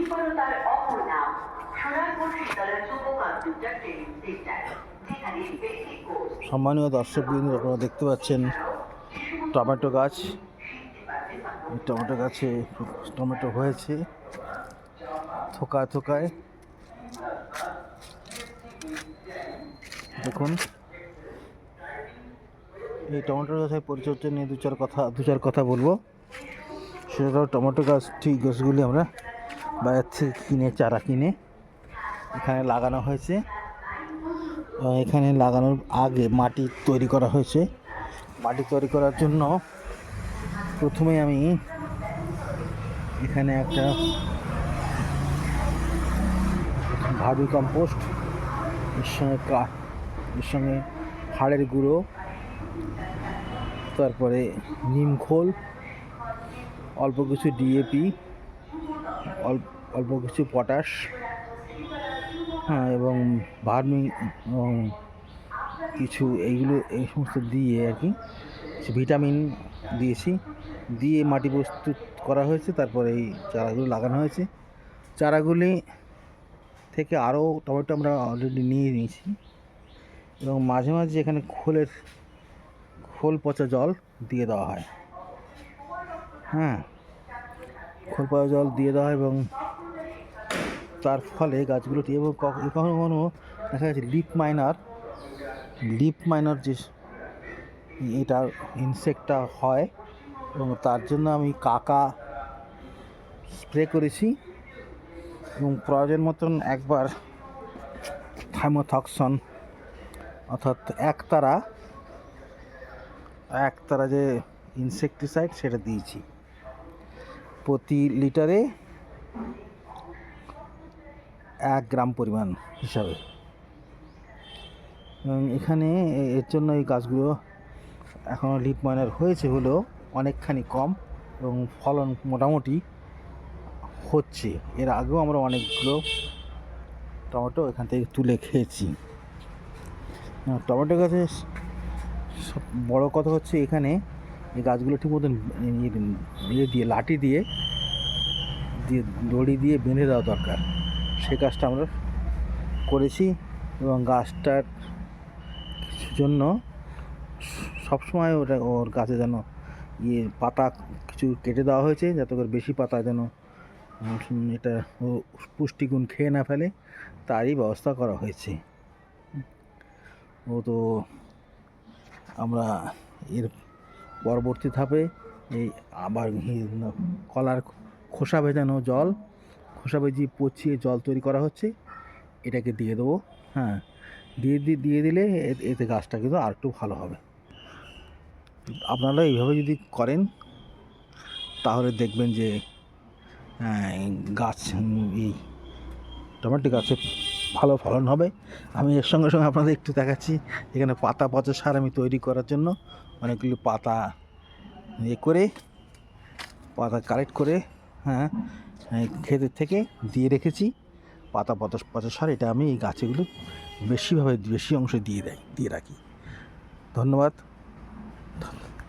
নির্ভরতার অপর নাম সোনারপুর শীতলা যুব কম্পিউটার ট্রেনিং সেন্টার সম্মানীয় আপনারা দেখতে পাচ্ছেন টমেটো গাছ। টমেটো গাছে টমেটো হয়েছে থোকা থোকায়। দেখুন, এই টমেটো গাছের পরিচর্যা নিয়ে দু চার কথা দু চার কথা বলব। সেটা টমেটো গাছ, ঠিক গাছগুলি আমরা বাজার থেকে কিনে, চারা কিনে। এখানে লাগানো হয়েছে। এখানে লাগানোর আগে মাটি তৈরি করা হয়েছে। মাটি তৈরি করার জন্য প্রথমে আমি এখানে একটা ভাবি কম্পোস্ট এর সঙ্গে কা, এর সঙ্গে হাড়ের গুঁড়ো, তারপরে নিম খোল, অল্প কিছু ডিএপি অল্প অল্প কিছু পটাশ হ্যাঁ এবং ভার্মি এবং কিছু এইগুলো, এই সমস্ত দিয়ে আর কি ভিটামিন দিয়েছি। দিয়ে মাটি প্রস্তুত করা হয়েছে, তারপরে এই চারাগুলো লাগানো হয়েছে। চারাগুলি থেকে আরও টমেটো আমরা অলরেডি নিয়ে নিয়েছি। এবং মাঝে মাঝে এখানে খোলের, খোল পচা জল দিয়ে দেওয়া হয়। হ্যাঁ খোল পচা জল দিয়ে দেওয়া এবং তার ফলে গাছগুলোটি এবং কখনো কখনো দেখা যাচ্ছে লিপ মাইনার লিপ মাইনার যে এটা ইনসেক্টটা হয় এবং তার জন্য আমি কাকা স্প্রে করেছি এবং প্রয়োজন মতন একবার থাইমোথক্সন অর্থাৎ একতারা একতারা যে ইনসেকটিসাইড সেটা দিয়েছি। প্রতি লিটারে এক গ্রাম পরিমাণ হিসাবে। এখানে এর জন্য এই গাছগুলো এখনও লিপ মাইনার হয়েছে হলেও অনেকখানি কম এবং ফলন মোটামুটি হচ্ছে। এর আগেও আমরা অনেকগুলো টমেটো এখান থেকে তুলে খেয়েছি। টমেটো গাছের সব বড় কথা হচ্ছে এখানে এই গাছগুলো ঠিক মতন ইয়ে- ইয়ে দিয়ে, লাঠি দিয়ে দিয়ে দড়ি দিয়ে বেঁধে দেওয়া দরকার। সে কাজটা আমরা করেছি এবং গাছটার জন্য সবসময় ওটা ওর গাছে যেন ইয়ে পাতা কিছু কেটে দেওয়া হয়েছে, যাতে করে বেশি পাতা যেন এটা ও পুষ্টিগুণ খেয়ে না ফেলে, তারই ব্যবস্থা করা হয়েছে। ও তো আমরা এর পরবর্তী ধাপে এই আবার কলার খোসা ভেজানো জল খোসা ভেজিয়ে পচিয়ে জল তৈরি করা হচ্ছে। এটাকে দিয়ে দেবো হ্যাঁ দিয়ে দিয়ে দিয়ে দিলে এতে গাছটা কিন্তু আর একটু ভালো হবে। আপনারা এইভাবে যদি করেন তাহলে দেখবেন যে হ্যাঁ, গাছ এই টমেটো গাছে ভালো ফলন হবে। আমি এর সঙ্গে সঙ্গে আপনাদের একটু দেখাচ্ছি, এখানে পাতা পচা সার আমি তৈরি করার জন্য অনেকগুলি পাতা ইয়ে করে, পাতা কালেক্ট করে হ্যাঁ ক্ষেতের থেকে দিয়ে রেখেছি। পাতা পচা পচা সার এটা আমি এই গাছেগুলো বেশিভাবে, বেশি অংশ দিয়ে দেয়, দিয়ে রাখি। ধন্যবাদ।